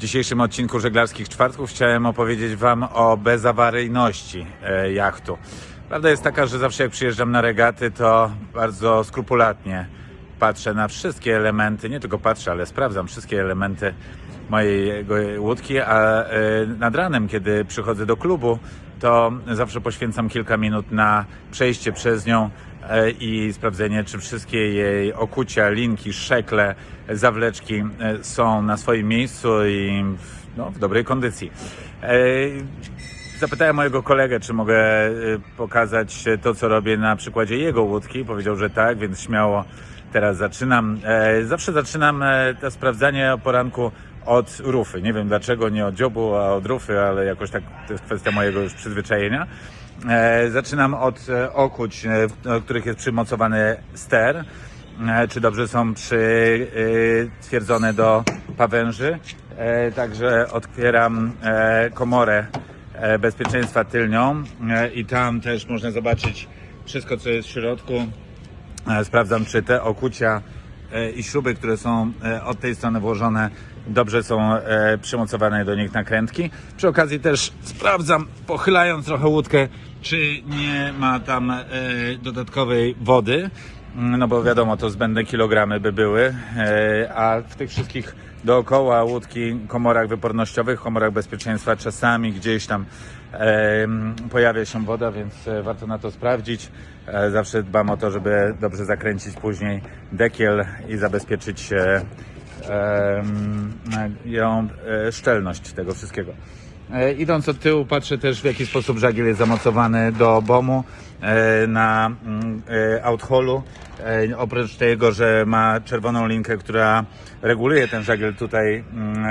W dzisiejszym odcinku Żeglarskich Czwartków chciałem opowiedzieć Wam o bezawaryjności e, jachtu. Prawda jest taka, że zawsze jak przyjeżdżam na regaty, to bardzo skrupulatnie patrzę na wszystkie elementy, nie tylko patrzę, ale sprawdzam wszystkie elementy mojej łódki, a e, nad ranem, kiedy przychodzę do klubu, to zawsze poświęcam kilka minut na przejście przez nią i sprawdzenie, czy wszystkie jej okucia, linki, szekle, zawleczki e, są na swoim miejscu i w, no, w dobrej kondycji. E, Zapytałem mojego kolegę, czy mogę pokazać to, co robię na przykładzie jego łódki. Powiedział, że tak, więc śmiało teraz zaczynam. E, Zawsze zaczynam e, to sprawdzanie o poranku od rufy. Nie wiem dlaczego, nie od dziobu, a od rufy, ale jakoś tak to jest kwestia mojego już przyzwyczajenia. E, Zaczynam od e, okuć, e, do których jest przymocowany ster czy dobrze są przytwierdzone do pawęży. Także otwieram komorę bezpieczeństwa tylnią i tam też można zobaczyć wszystko, co jest w środku. Sprawdzam, czy te okucia i śruby, które są od tej strony włożone, dobrze są e, przymocowane do nich nakrętki. Przy okazji też sprawdzam, pochylając trochę łódkę, czy nie ma tam e, dodatkowej wody. Mm, No bo wiadomo, to zbędne kilogramy by były, e, a w tych wszystkich dookoła łódki, komorach wypornościowych, komorach bezpieczeństwa czasami gdzieś tam e, pojawia się woda, więc e, warto na to sprawdzić. E, zawsze dbam o to, żeby dobrze zakręcić później dekiel i zabezpieczyć em, ją e, szczelność tego wszystkiego. E, Idąc od tyłu patrzę też w jaki sposób żagiel jest zamocowany do bomu e, na mm, e, outholu. E, Oprócz tego, że ma czerwoną linkę, która reguluje ten żagiel tutaj mm,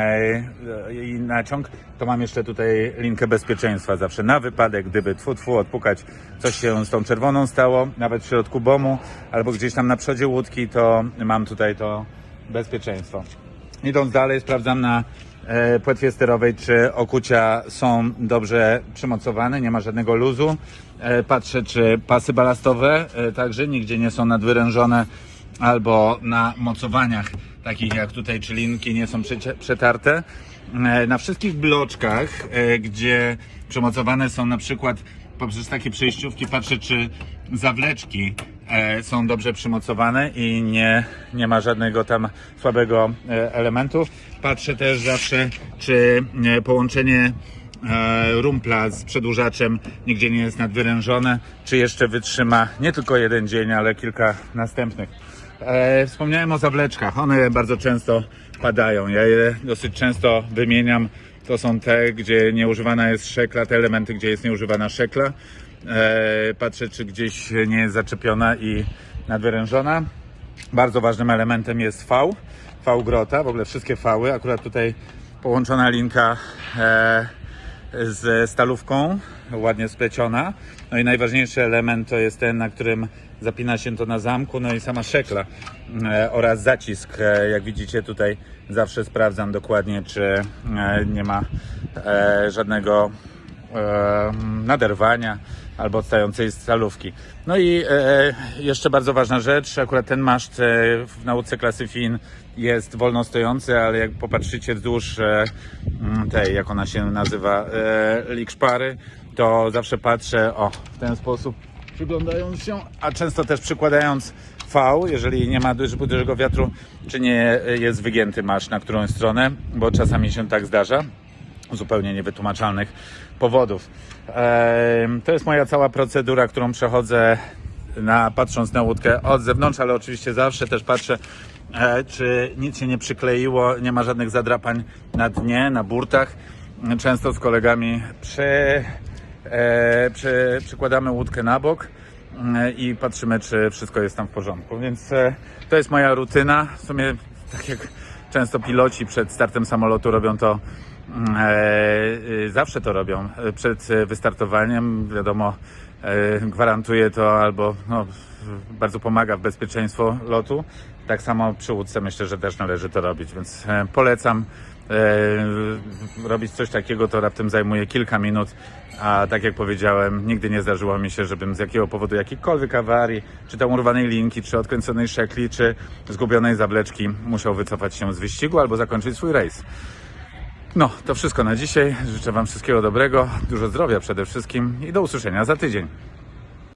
e, i naciąg, to mam jeszcze tutaj linkę bezpieczeństwa zawsze na wypadek, gdyby tfu tfu odpukać coś się z tą czerwoną stało, nawet w środku bomu albo gdzieś tam na przodzie łódki, to mam tutaj to bezpieczeństwo. Idąc dalej, sprawdzam na e, płetwie sterowej, czy okucia są dobrze przymocowane, nie ma żadnego luzu. E, patrzę, czy pasy balastowe e, także nigdzie nie są nadwyrężone albo na mocowaniach, takich jak tutaj, czy linki nie są przetarte. Na wszystkich bloczkach, gdzie przymocowane są na przykład poprzez takie przejściówki, patrzę, czy zawleczki są dobrze przymocowane i nie, nie ma żadnego tam słabego e, elementu. Patrzę też zawsze, czy e, połączenie e, rumpla z przedłużaczem nigdzie nie jest nadwyrężone, czy jeszcze wytrzyma nie tylko jeden dzień, ale kilka następnych. E, wspomniałem o zawleczkach. One bardzo często padają. Ja je dosyć często wymieniam. To są te, gdzie nieużywana jest szekla, te elementy, gdzie jest nieużywana szekla. E, patrzę, czy gdzieś nie jest zaczepiona i nadwyrężona. Bardzo ważnym elementem jest V, V grota, w ogóle wszystkie V. Akurat tutaj połączona linka e, z stalówką, ładnie spleciona. No i najważniejszy element to jest ten, na którym zapina się to na zamku, no i sama szekla e, oraz zacisk. Jak widzicie tutaj zawsze sprawdzam dokładnie, czy nie ma żadnego naderwania albo odstającej stalówki. No i e, jeszcze bardzo ważna rzecz, akurat ten maszt e, w nauce klasy FIN jest wolno stojący, ale jak popatrzycie wzdłuż e, tej, jak ona się nazywa, e, likszpary, to zawsze patrzę o, w ten sposób, przyglądając się, a często też przykładając V, jeżeli nie ma dużego wiatru, czy nie jest wygięty masz na którąś stronę, bo czasami się tak zdarza zupełnie niewytłumaczalnych powodów. To jest moja cała procedura, którą przechodzę na, patrząc na łódkę od zewnątrz, ale oczywiście zawsze też patrzę, e, czy nic się nie przykleiło, nie ma żadnych zadrapań na dnie, na burtach. Często z kolegami przy, e, przy, przykładamy łódkę na bok e, i patrzymy, czy wszystko jest tam w porządku. Więc to jest moja rutyna. W sumie, tak jak często piloci przed startem samolotu robią to zawsze to robią e, przed e, wystartowaniem. Wiadomo, e, gwarantuje to albo no, bardzo pomaga w bezpieczeństwo lotu. Tak samo przy łódce myślę, że też należy to robić, więc e, polecam. E, robić coś takiego to raptem zajmuje kilka minut, a tak jak powiedziałem, nigdy nie zdarzyło mi się, żebym z jakiego powodu jakiejkolwiek awarii, czy tam urwanej linki, czy odkręconej szekli, czy zgubionej zawleczki musiał wycofać się z wyścigu albo zakończyć swój rejs. No, to wszystko na dzisiaj. Życzę Wam wszystkiego dobrego, dużo zdrowia przede wszystkim i do usłyszenia za tydzień.